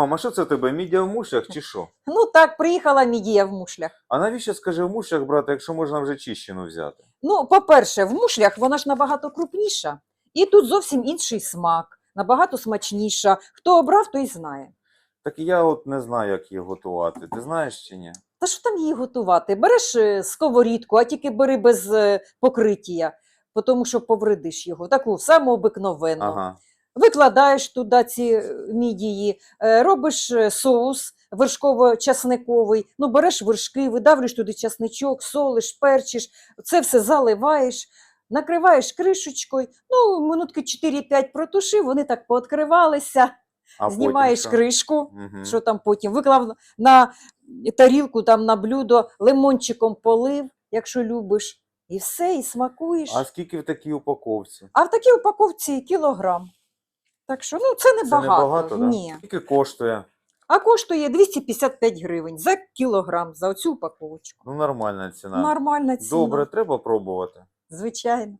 Мама, що це тебе? Мідія в мушлях чи що? Ну так, приїхала мідія в мушлях. А навіщо скажи в мушлях, брате, якщо можна вже чищену взяти? Ну, по-перше, в мушлях вона ж набагато крупніша, і тут зовсім інший смак, набагато смачніша. Хто обрав, той знає. Так я от не знаю, як її готувати. Ти знаєш чи ні? Та що там її готувати? Береш е, сковорідку, а тільки бери без е, покриття, тому що повредиш його, таку саму обикновенну. Ага. Викладаєш туди ці е, мідії, е, робиш е, соус вершково-часниковий, ну береш вершки, видавлюєш туди часничок, солиш, перчиш, це все заливаєш, накриваєш кришечкою, ну, минутки 4-5 протушив, вони так пооткривалися, А знімаєш потім кришку, Мгм. що там потім, виклав на тарілку, там на блюдо, лимончиком полив, якщо любиш, і все, і смакуєш. А скільки в такій упаковці? А в такій упаковці кілограм. Так що ну, це не Це багато. небагато, да? Ні. Скільки коштує? А коштує 255 гривень за кілограм, за оцю упаковочку. Ну, нормальна ціна. Нормальна ціна. Добре, треба пробувати. Звичайно.